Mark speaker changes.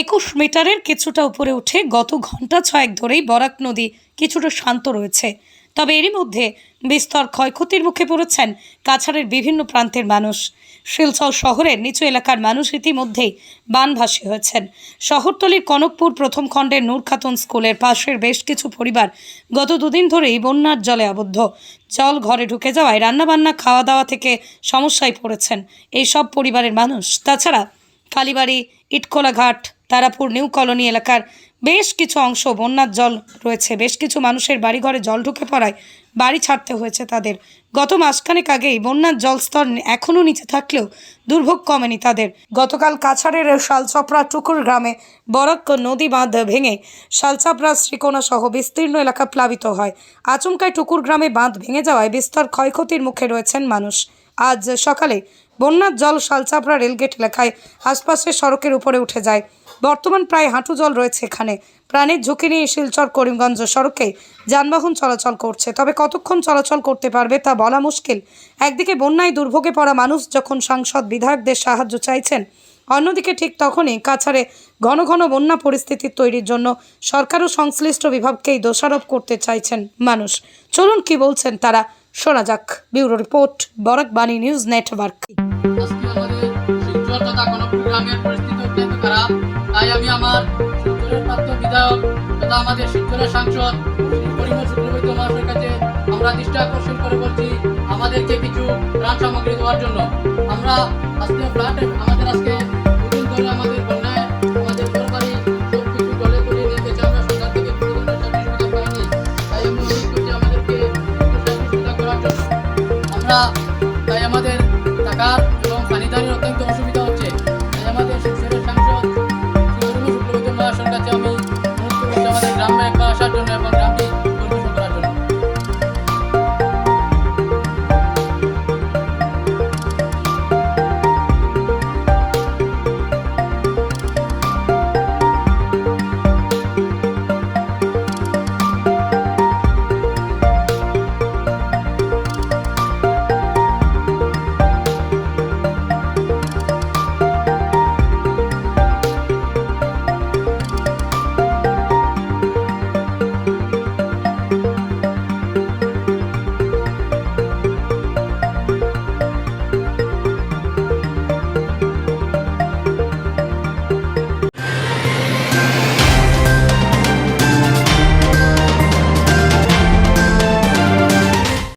Speaker 1: একুশ মিটারের কিছুটা উপরে উঠে গত ঘণ্টা ছয়েক ধরেই বরাক নদী কিছুটা শান্ত রয়েছে। তবে এরই মধ্যে বিস্তর ক্ষয়ক্ষতির মুখে পড়েছেন কাছাড়ের বিভিন্ন প্রান্তের মানুষ। শিলচর শহরের নিচু এলাকার মানুষ ইতিমধ্যেই বানভাসী হয়েছেন। শহরতলির কনকপুর প্রথম খণ্ডের নূর খাতুন স্কুলের পাশের বেশ কিছু পরিবার গত দুদিন ধরেই বন্যার জলে আবদ্ধ। জল ঘরে ঢুকে যাওয়ায় রান্নাবান্না খাওয়া দাওয়া থেকে সমস্যায় পড়েছেন। এই সব পরিবারের মানুষ। তাছাড়া কালীবাড়ি ইটখোলাঘাট তারাপুর নিউ কলোনি এলাকার বেশ কিছু অংশ বন্যার জল রয়েছে। বেশ কিছু মানুষের বাড়িঘরে জল ঢুকে পড়ায় বাড়ি ছাড়তে হয়েছে তাদের। গত মাসখানেক আগেই বন্যার জলস্তর এখনও নিচে থাকলেও দুর্ভোগ কমেনি তাদের। গতকাল কাছাড়ের শালচপড়া টুকুর গ্রামে বরাক নদী বাঁধ ভেঙে শালচাপড়া শ্রীকোনা সহ বিস্তীর্ণ এলাকা প্লাবিত হয়। আচমকায় টুকুর গ্রামে বাঁধ ভেঙে যাওয়ায় বিস্তর ক্ষয়ক্ষতির মুখে রয়েছেন মানুষ। আজ সকালে বন্যার জল শালচাপড়া রেলগেট এলাকায় আশপাশের সড়কের উপরে উঠে যায়। বর্তমান প্রায় হাঁটু জল রয়েছে এখানে। প্রাণের ঝুঁকি নিয়ে শিলচর, করিমগঞ্জ সড়কে যানবাহন চলাচল করছে। তবে কতক্ষণ চলাচল করতে পারবে তা বলা মুশকিল। একদিকে বন্যায় দুর্ভোগে পড়া মানুষ যখন সাংসদ, বিধায়কদের সাহায্য চাইছেন, অন্যদিকে ঠিক তখনই কাছাড়ে ঘন ঘন বন্যা পরিস্থিতি তৈরির জন্য সরকার ও সংশ্লিষ্ট বিভাগকেই দোষারোপ করতে চাইছেন মানুষ। চলুন কি বলছেন তারা, শোনা যাক। ব্যুরো রিপোর্ট, বরাক বাণী নিউজ নেটওয়ার্ক।
Speaker 2: আমার সুন্দরের প্রাক্তন বিধায়ক তথা আমাদের শিবচরের সাংসদ পরিমল শুক্লবৈদ্য মহাশয়ের কাছে আমরা দৃষ্টি আকর্ষণ করে বলছি, আমাদেরকে কিছু প্রাণ সামগ্রী দেওয়ার জন্য। আমরা আজকে ফ্ল্যাট, আমাদের আজকে নতুন করে আমাদের বন্যায় করার জন্য। আমরা, তাই আমাদের টাকার